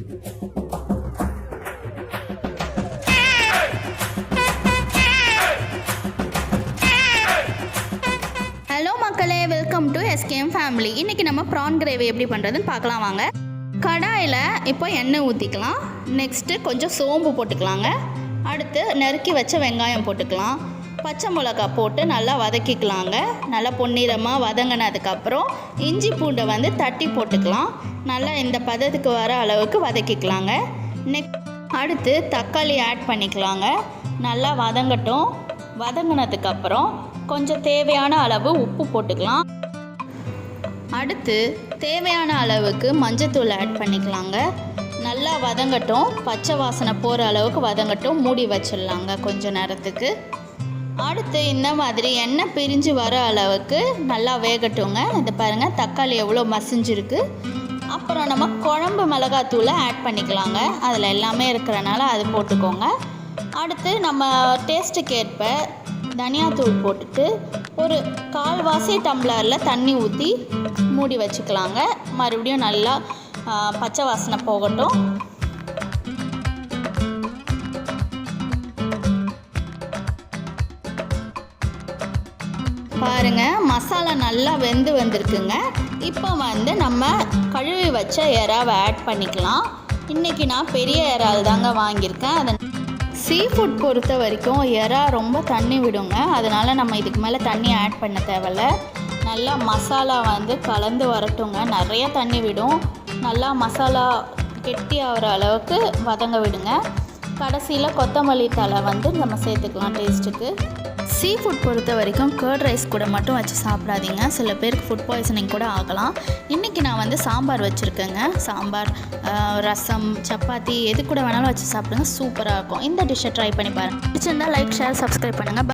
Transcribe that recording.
Hello மக்களே welcome to SKM family இன்றைக்கி நம்ம ப்ரான் கிரேவி எப்படி பண்ணுறதுன்னு பார்க்கலாம் வாங்க. கடாயில் இப்போ எண்ணெய் ஊற்றிக்கலாம் நெக்ஸ்ட்டு கொஞ்சம் சோம்பு போட்டுக்கலாங்க. அடுத்து நறுக்கி வச்ச வெங்காயம் போட்டுக்கலாம். பச்சை மிளகா போட்டு நல்லா வதக்கிக்கலாங்க. நல்லா பொன்னிறமாக வதங்கினதுக்கப்புறம் இஞ்சி பூண்டை வந்து தட்டி போட்டுக்கலாம். நல்லா இந்த பதத்துக்கு வர அளவுக்கு வதக்கிக்கலாங்க. நெக் அடுத்து தக்காளி ஆட் பண்ணிக்கலாங்க. நல்லா வதங்கட்டும். வதங்கினதுக்கப்புறம் கொஞ்சம் தேவையான அளவு உப்பு போட்டுக்கலாம். அடுத்து தேவையான அளவுக்கு மஞ்சத்தூள் ஆட் பண்ணிக்கலாங்க. நல்லா வதங்கட்டும். பச்சை வாசனை போகிற அளவுக்கு வதங்கட்டும். மூடி வச்சிடலாங்க கொஞ்சம் நேரத்துக்கு. அடுத்து இந்த மாதிரி எண்ணெய் பிரிஞ்சு வர அளவுக்கு நல்லா வேகட்டுங்க. அதை பாருங்கள் தக்காளி எவ்வளோ மசிஞ்சிருக்கு. அப்புறம் நம்ம குழம்பு மிளகாத்தூளை ஆட் பண்ணிக்கலாங்க. அதில் எல்லாமே இருக்கிறனால அது போட்டுக்கோங்க. அடுத்து நம்ம டேஸ்ட்டுக்கு ஏற்ப தனியாத்தூள் போட்டுட்டு ஒரு கால்வாசி டம்ளரில் தண்ணி ஊற்றி மூடி வச்சுக்கலாங்க. மறுபடியும் நல்லா பச்சை வாசனை போகட்டும். பாருங்க மசாலா நல்லா வெந்து வந்திருக்குங்க. இப்போ வந்து நம்ம கழுவி வச்ச இறாவை ஆட் பண்ணிக்கலாம். இன்றைக்கி நான் பெரிய இறால் தாங்க வாங்கியிருக்கேன். அதை சீ ஃபுட் பொறுத்த வரைக்கும் எறா ரொம்ப தண்ணி விடுங்க. அதனால் நம்ம இதுக்கு மேலே தண்ணி ஆட் பண்ண தேவையில்ல. நல்லா மசாலா வந்து கலந்து வரட்டுங்க. நிறைய தண்ணி விடும். நல்லா மசாலா கெட்டி ஆகிற அளவுக்கு வதங்க விடுங்க. கடைசியில் கொத்தமல்லி தழை வந்து நம்ம சேர்த்துக்கலாம் டேஸ்ட்டுக்கு. சீ ஃபுட் பொறுத்த வரைக்கும் கர்ட் ரைஸ் கூட மட்டும் வச்சு சாப்பிடாதீங்க. சில பேருக்கு ஃபுட் பாய்சனிங் கூட ஆகலாம். இன்றைக்கி நான் வந்து சாம்பார் வச்சுருக்கேங்க. சாம்பார் ரசம் சப்பாத்தி எது கூட வேணாலும் வச்சு சாப்பிடுங்க. சூப்பராக இருக்கும். இந்த டிஷ்ஷை ட்ரை பண்ணி பாருங்கள் பிடிச்சிருந்தால் லைக் ஷேர் சப்ஸ்கிரைப் பண்ணுங்கள்